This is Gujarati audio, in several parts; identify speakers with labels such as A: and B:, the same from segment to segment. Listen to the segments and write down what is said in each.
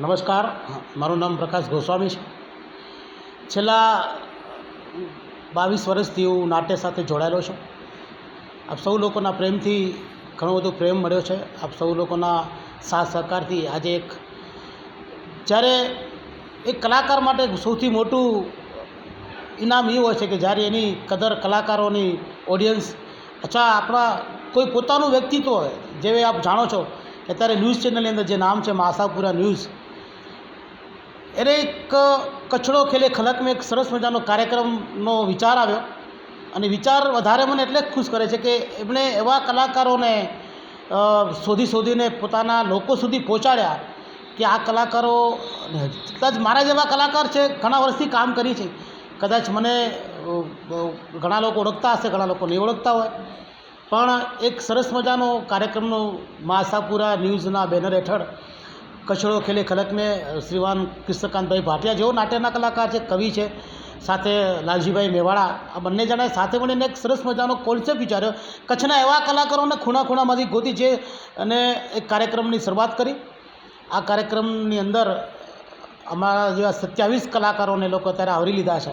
A: નમસ્કાર. મારું નામ પ્રકાશ ગોસ્વામી છે. છેલ્લા બાવીસ વર્ષથી હું નાટ્ય સાથે જોડાયેલો છું. આપ સૌ લોકોના પ્રેમથી ઘણો બધો પ્રેમ મળ્યો છે. આપ સૌ લોકોના સાથ સહકારથી આજે એક જ્યારે એક કલાકાર માટે સૌથી મોટું ઇનામ એ હોય છે કે જ્યારે એની કદર કલાકારોની ઓડિયન્સ અચ્છા, આપણા કોઈ પોતાનું વ્યક્તિત્વ હોય. જે આપ જાણો છો અત્યારે ન્યૂઝ ચેનલની અંદર જે નામ છે, માસાપુરા ન્યૂઝ એને એક કચડો ખેલે ખલકમાં એક સરસ મજાનો કાર્યક્રમનો વિચાર આવ્યો. અને વિચાર વધારે મને એટલે જ ખુશ કરે છે કે એમણે એવા કલાકારોને શોધી શોધીને પોતાના લોકો સુધી પહોંચાડ્યા કે આ કલાકારો કદાચ મારા જેવા કલાકાર છે, ઘણા વર્ષથી કામ કરી છે. કદાચ મને ઘણા લોકો ઓળખતા હશે, ઘણા લોકો નહીં ઓળખતા હોય. પણ એક સરસ મજાનો કાર્યક્રમનો માસાપુરા ન્યૂઝના બેનર હેઠળ કચડો ખેલે ખલકને શ્રીવાન કૃષ્ણકાંતભાઈ ભાટિયા જેઓ નાટ્યના કલાકાર છે, કવિ છે, સાથે લાલજીભાઈ મેવાડા, આ બંને જણાએ સાથે મળીને એક સરસ મજાનો કોન્સેપ્ટ વિચાર્યો. કચ્છના એવા કલાકારોને ખૂણા ખૂણામાંથી ગોતી છે અને એક કાર્યક્રમની શરૂઆત કરી. આ કાર્યક્રમની અંદર અમારા જેવા સત્યાવીસ કલાકારોને લોકો અત્યારે આવરી લીધા છે.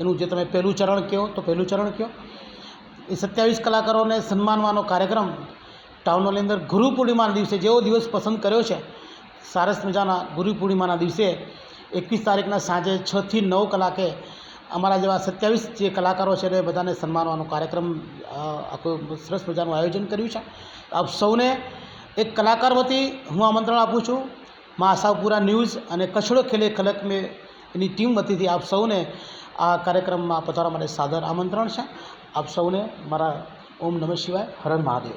A: એનું જે તમે પહેલું ચરણ કહો તો પહેલું ચરણ કહો. એ સત્યાવીસ કલાકારોને સન્માનવાનો કાર્યક્રમ ટાઉન હોલની અંદર ગુરુ પૂર્ણિમાના દિવસે જેવો દિવસ પસંદ કર્યો છે. સરસ મજાના ગુરુ પૂર્ણિમાના દિવસે એકવીસ તારીખના સાંજે છથી નવ કલાકે અમારા જેવા સત્યાવીસ જે કલાકારો છે એને બધાને સન્માનવાનો કાર્યક્રમ આખું સરસ મજાનું આયોજન કર્યું છે. આપ સૌને એક કલાકાર વતી હું આમંત્રણ આપું છું. મા આશાપુરા ન્યૂઝ અને કચડો ખેલે ખલક મેં એની ટીમ વતીથી આપ સૌને આ કાર્યક્રમમાં પધારવા માટે સાદર આમંત્રણ છે. આપ સૌને મારા ઓમ નમઃ શિવાય હરણ મહાદેવ.